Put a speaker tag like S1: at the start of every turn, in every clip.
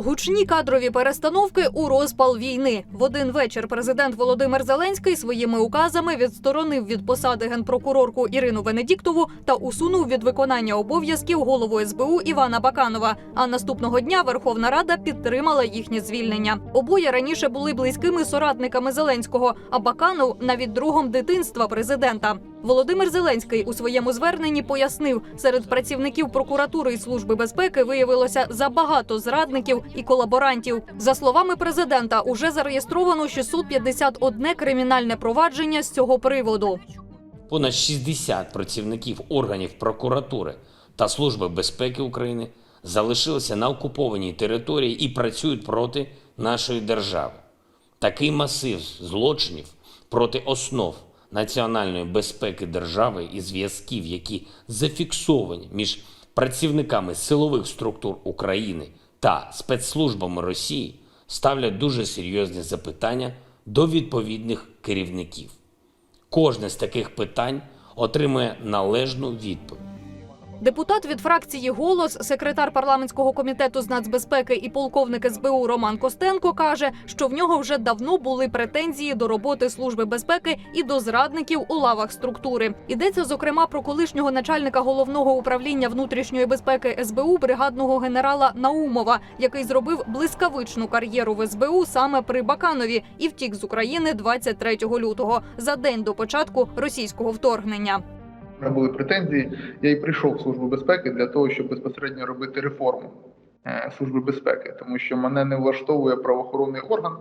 S1: Гучні кадрові перестановки у розпал війни. В один вечір президент Володимир Зеленський своїми указами відсторонив від посади генпрокурорку Ірину Венедіктову та усунув від виконання обов'язків голову СБУ Івана Баканова. А наступного дня Верховна Рада підтримала їхнє звільнення. Обоє раніше були близькими соратниками Зеленського, а Баканов навіть другом дитинства президента. Володимир Зеленський у своєму зверненні пояснив, серед працівників прокуратури і служби безпеки виявилося забагато зрадників і колаборантів. За словами президента, уже зареєстровано 651 кримінальне провадження з цього приводу.
S2: Понад 60 працівників органів прокуратури та Служби безпеки України залишилися на окупованій території і працюють проти нашої держави. Такий масив злочинів проти основ національної безпеки держави і зв'язків, які зафіксовані між працівниками силових структур України та спецслужбами Росії, ставлять дуже серйозні запитання до відповідних керівників. Кожне з таких питань отримує належну відповідь.
S1: Депутат від фракції Голос, секретар парламентського комітету з нацбезпеки і полковник СБУ Роман Костенко каже, що в нього вже давно були претензії до роботи служби безпеки і до зрадників у лавах структури. Йдеться зокрема про колишнього начальника головного управління внутрішньої безпеки СБУ бригадного генерала Наумова, який зробив блискавичну кар'єру в СБУ саме при Баканові і втік з України 23 лютого за день до початку російського вторгнення.
S3: Мене були претензії. Я і прийшов в службу безпеки для того, щоб безпосередньо робити реформу е, служби безпеки, тому що мене не влаштовує правоохоронний орган,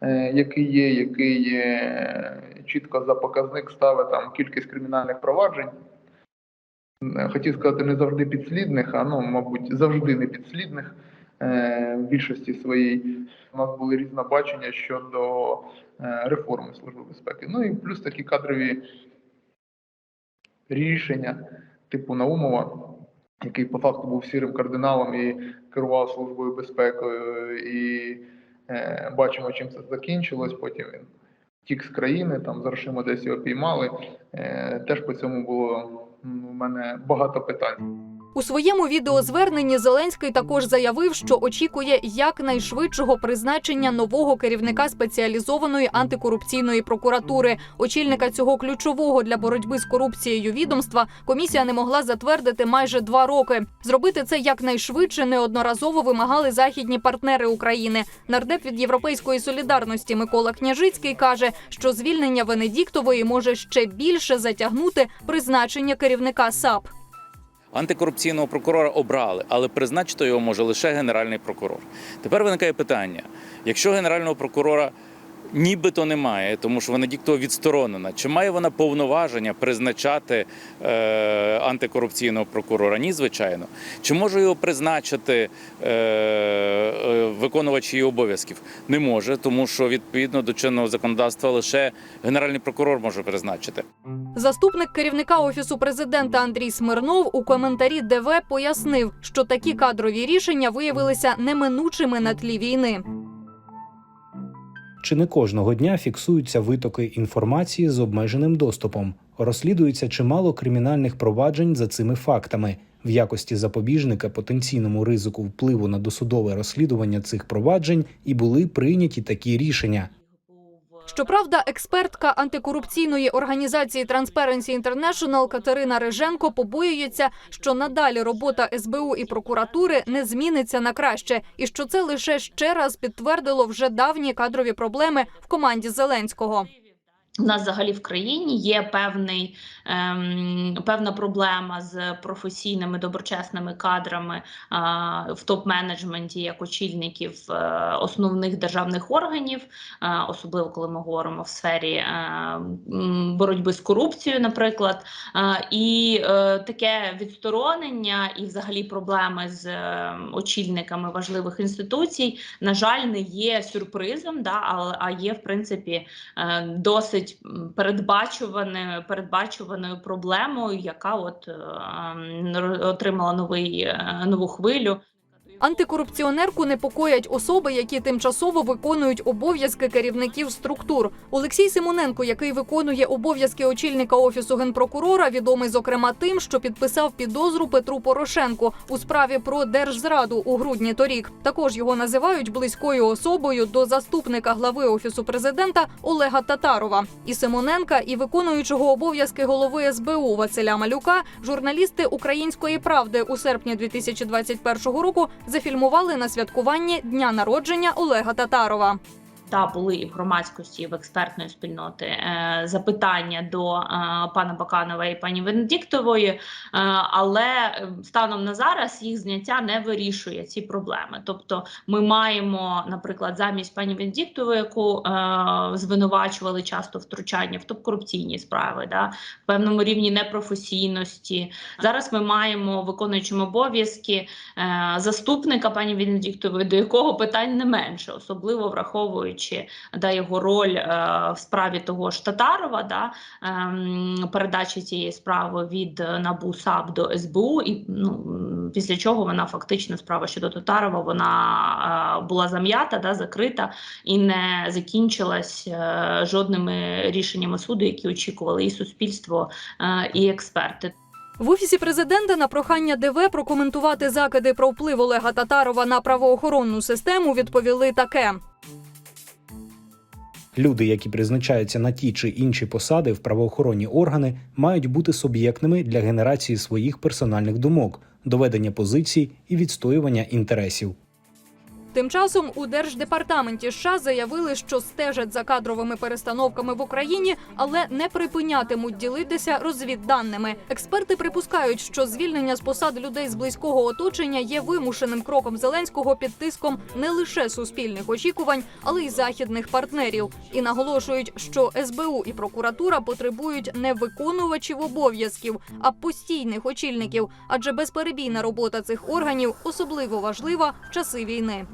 S3: е, який є, який е, чітко за показник ставить там кількість кримінальних проваджень. Хотів сказати, не завжди підслідних, а ну, мабуть, завжди не підслідних в більшості своїй. У нас були різне бачення щодо реформи служби безпеки. Ну і плюс такі кадрові рішення типу Наумова, який по факту був сірим кардиналом і керував службою безпекою, і е, бачимо, чим це закінчилось. Потім він втік з країни, там з грошима десь його піймали. Е, теж по цьому було в мене багато питань.
S1: У своєму відеозверненні Зеленський також заявив, що очікує якнайшвидшого призначення нового керівника спеціалізованої антикорупційної прокуратури. Очільника цього ключового для боротьби з корупцією відомства комісія не могла затвердити майже два роки. Зробити це якнайшвидше неодноразово вимагали західні партнери України. Нардеп від європейської солідарності Микола Княжицький каже, що звільнення Венедіктової може ще більше затягнути призначення керівника САП.
S4: Антикорупційного прокурора обрали, але призначити його може лише генеральний прокурор. Тепер виникає питання: якщо генерального прокурора нібито немає, тому що Венедіктова відсторонена, чи має вона повноваження призначати е, антикорупційного прокурора? Ні, звичайно. Чи може його призначити е, е, виконувач її обов'язків? Не може, тому що відповідно до чинного законодавства лише генеральний прокурор може призначити.
S1: Заступник керівника офісу президента Андрій Смирнов у коментарі ДВ пояснив, що такі кадрові рішення виявилися неминучими на тлі війни.
S5: Чи не кожного дня фіксуються витоки інформації з обмеженим доступом? Розслідується чимало кримінальних проваджень за цими фактами. В якості запобіжника потенційному ризику впливу на досудове розслідування цих проваджень і були прийняті такі рішення.
S1: Щоправда, експертка антикорупційної організації Transparency International Катерина Риженко побоюється, що надалі робота СБУ і прокуратури не зміниться на краще, і що це лише ще раз підтвердило вже давні кадрові проблеми в команді Зеленського.
S6: У нас взагалі в країні є певний, ем, певна проблема з професійними доброчесними кадрами а, в топ-менеджменті як очільників е, основних державних органів, е, особливо коли ми говоримо в сфері е, боротьби з корупцією, наприклад. Е, і е, таке відсторонення і взагалі проблеми з е, очільниками важливих інституцій, на жаль, не є сюрпризом, да, але а є в принципі е, досить м, передбачуваною, передбачуваною проблемою, яка от е, отримала новий е, нову хвилю.
S1: Антикорупціонерку непокоять особи, які тимчасово виконують обов'язки керівників структур. Олексій Симоненко, який виконує обов'язки очільника офісу генпрокурора, відомий зокрема тим, що підписав підозру Петру Порошенку у справі про держзраду у грудні торік. Також його називають близькою особою до заступника глави офісу президента Олега Татарова. І Симоненка, і виконуючого обов'язки голови СБУ Василя Малюка, журналісти Української правди у серпні 2021 року зафільмували на святкуванні дня народження Олега Татарова.
S6: Та були і в громадськості, і в експертної спільноти е, запитання до е, пана Баканова і пані Венедіктової, е, але станом на зараз їх зняття не вирішує ці проблеми. Тобто, ми маємо, наприклад, замість пані Венедіктової, яку звинувачували часто втручання в топ-корупційні справи, да, в певному рівні непрофесійності. Зараз ми маємо виконуючим обов'язки заступника пані Венедіктової, до якого питань не менше, особливо враховуючи да, його роль е, в справі того ж Татарова, да, ем, передачі цієї справи від е, НАБУ САП до СБУ, і ну, після чого вона фактично справа щодо Татарова вона е, була зам'ята, да, закрита і не закінчилась е, жодними рішеннями суду, які очікували і суспільство, е, і експерти.
S1: В офісі президента на прохання ДВ прокоментувати закиди про вплив Олега Татарова на правоохоронну систему відповіли таке.
S5: Люди, які призначаються на ті чи інші посади в правоохоронні органи, мають бути суб'єктними для генерації своїх персональних думок, доведення позицій і відстоювання інтересів.
S1: Тим часом у держдепартаменті США заявили, що стежать за кадровими перестановками в Україні, але не припинятимуть ділитися розвідданими. Експерти припускають, що звільнення з посад людей з близького оточення є вимушеним кроком Зеленського під тиском не лише суспільних очікувань, але й західних партнерів. І наголошують, що СБУ і прокуратура потребують не виконувачів обов'язків, а постійних очільників, адже безперебійна робота цих органів особливо важлива в часи війни.